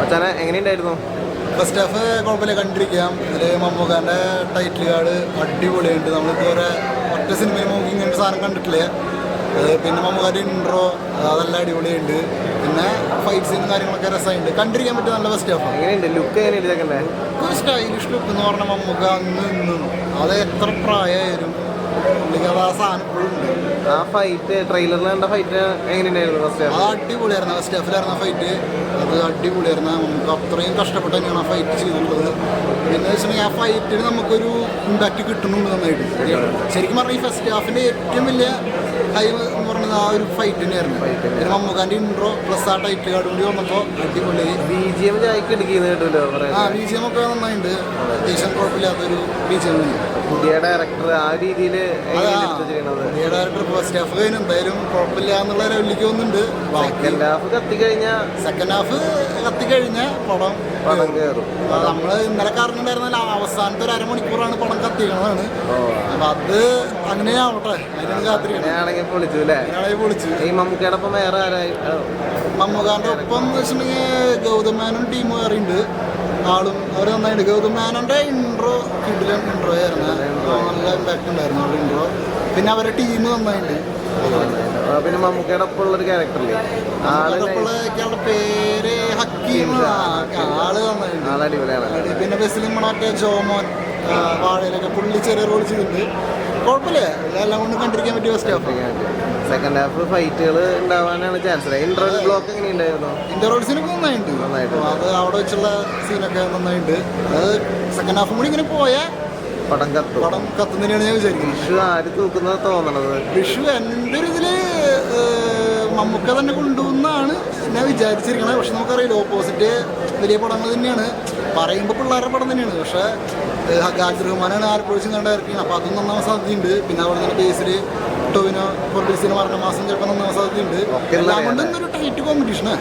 മച്ചാനെ എങ്ങനെയുണ്ടായിരുന്നു? First half കുഴപ്പമില്ല കണ്ടിരിക്കാം. ഇതിൽ മമ്മൂക്കാന്റെ ടൈറ്റിൽ കാർഡ് അടിപൊളിയുണ്ട് നമ്മളിതുവരെ ഒറ്റ സിനിമയിൽ നമുക്ക് ഇങ്ങനെ സാധനം കണ്ടിട്ടില്ല? പിന്നെ മമ്മൂക്കാന്റെ ഇൻട്രോ അതെല്ലാം അടിപൊളിയുണ്ട് പിന്നെ ഫൈറ്റ് സീനും കാര്യങ്ങളൊക്കെ രസമുണ്ട് കണ്ടിരിക്കാൻ പറ്റിയ നല്ല ഫസ്റ്റ് ഹാഫ് എങ്ങനെയുണ്ട്? ലുക്ക് എങ്ങനെയുണ്ട് സ്റ്റൈലിഷ് ലുക്ക് എന്ന് പറഞ്ഞാൽ മമ്മൂക്ക അന്ന് നിന്നു. അത് എത്ര പ്രായമായാലും ആ ഫൈറ്റ് ട്രെയിലറിൽ കണ്ട ഫൈറ്റ് എങ്ങനെയുണ്ടായിരുന്നു ഫസ്റ്റ് ഹാഫ് അടിപൊളിയായിരുന്നു. ഫസ്റ്റ് ഹാഫിലായിരുന്ന ഫൈറ്റ് അത് അടിപൊളിയായിരുന്നു. നമുക്ക് അത്രയും കഷ്ടപ്പെട്ട് തന്നെയാണ് ആ ഫൈറ്റ് ചെയ്തിട്ടുള്ളത്. പിന്നെ വെച്ചിട്ടുണ്ടെങ്കിൽ ആ ഫൈറ്റിന് നമുക്കൊരു ഇമ്പാക്റ്റ് കിട്ടുന്നുണ്ട് നന്നായിട്ട്. ശരിക്കും പറഞ്ഞാൽ ഈ ഫസ്റ്റ് ഹാഫിന്റെ ഏറ്റവും വലിയ ഹൈ എന്ന് പറയുന്നത് ആ ഒരു ഫൈറ്റ് തന്നെയായിരുന്നു. പിന്നെ മമ്മൂക്കാന്റെ ഇൻട്രോ പ്ലസ് ആ ടൈറ്റ് കാർഡ് കൂടി വന്നപ്പോൾ അടിപൊളി. ബി ജി എം ആ ബി ജി എം ഒക്കെ നന്നായിട്ടുണ്ട് അത്യാവശ്യം കുഴപ്പമില്ലാത്തൊരു ബി ജി എം പുതിയ ഡയറക്ടർ ആ രീതിയിൽ പുതിയ ഡയറക്ടർ ഫസ്റ്റ് ഹാഫ് കഴിഞ്ഞ്. എന്തായാലും കുഴപ്പമില്ല എന്നുള്ള ലെവലിലേക്ക് വന്നിട്ടുണ്ട്. സെക്കൻഡ് ഹാഫ് കത്തിക്കഴിഞ്ഞാൽ സെക്കൻഡ് ഹാഫ് കത്തിക്കഴിഞ്ഞ പടം പടം കയറും നമ്മൾ ഇന്നലെ കാരണുണ്ടായിരുന്നല്ലോ അവസാനത്തെ ഒരു അരമണിക്കൂറാണ് പടം കത്തിക്കണതാണ് അപ്പൊ അത് അങ്ങനെ ആവട്ടെ അതിനാണ് കാത്തിരിക്കണം. അങ്ങനെയാണെങ്കിൽ അല്ലേ? വിളിച്ചു. ഈ മമ്മൂക്കയുടെ ഒപ്പം വേറെ ആരായി? മമ്മൂക്കാന്റെ ഒപ്പം എന്ന് വെച്ചിട്ടുണ്ടെങ്കിൽ ഗൗതം മേനോൻ ടീം വേറെയുണ്ട് ആളും അവർ നന്നായിട്ട് ഗൗതം ഇൻട്രോ കിഡിലൻ ഇൻട്രോ ആയിരുന്നു. നല്ല ഇമ്പാക്ട് ഉണ്ടായിരുന്നു അവരുടെ ഇൻട്രോ പിന്നെ അവരുടെ ടീം നന്നായിട്ട് പിന്നെ മമ്മൂക്കയുടെ ഒപ്പം ഉള്ളൊരു ക്യാരക്ടറില്ലേ ആൾ അപ്പോഴേക്കുള്ള പേര് ഹക്കീം. ആൾ അടിപൊളിയാണ് പിന്നെ ബസ്സിലും മറ്റേ ജോമോൻ വാഴയിലൊക്കെ പുള്ളി ചെറിയ റോൾ ചെയ്തിട്ടുണ്ട്. കുഴപ്പമില്ല. എല്ലാം കൊണ്ട് കണ്ടിരിക്കാൻ പറ്റിയ ഫസ്റ്റ് ഹാഫ് സെക്കൻഡ് ഹാഫ് ഫൈറ്റുകൾ ഉണ്ടാവാനാണ് ചാൻസ് ഇന്റർവെൽ ബ്ലോക്ക് എങ്ങനെയുണ്ടായിരുന്നു? ഇന്റർവ്യൂസിനൊക്കെ നന്നായിട്ടുണ്ട്. നന്നായിട്ട്. അത് അവിടെ വെച്ചുള്ള സീനൊക്കെ നന്നായിട്ടുണ്ട്. അത് സെക്കൻഡ് ഹാഫും കൂടി ഇങ്ങനെ പോയാൽ പടം കത്തും. പടം കത്തുന്നതിനാണ് ഞാൻ വിചാരിക്കുന്നത്. വിഷു ആര് തൂക്കുന്നത് തോന്നണത്? വിഷു എന്റെ ഒരു ഇതിൽ മമ്മൂക്ക തന്നെ കൊണ്ടുവന്നാണ് ഞാൻ വിചാരിച്ചിരിക്കണത്. പക്ഷെ നമുക്കറിയില്ല ഓപ്പോസിറ്റ് വലിയ പടങ്ങൾ തന്നെയാണ്. പറയുമ്പോൾ പിള്ളേരുടെ പടം തന്നെയാണ്. പക്ഷേ ഗാജ് റഹ്മാനാണ് ആലപ്പുഴ കണ്ട ഇറക്കിയത്. അപ്പോൾ അതും നന്നാവാൻ സാധ്യതയുണ്ട്. പിന്നെ അവിടെ തന്നെ ബേസിൽ ടോവിനോ പ്രൊഡ്യൂസിന് പറഞ്ഞ മാസം ചിലപ്പോൾ നന്നാവാൻ സാധ്യതയുണ്ട്. എല്ലാം. കൊണ്ടും ഒരു ടൈറ്റ് കോമ്പറ്റീഷനാ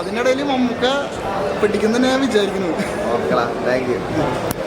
അതിനിടയിൽ മമ്മൂക്ക പിടിക്കുന്നതന്നെ ഞാൻ വിചാരിക്കുന്നു. Thank you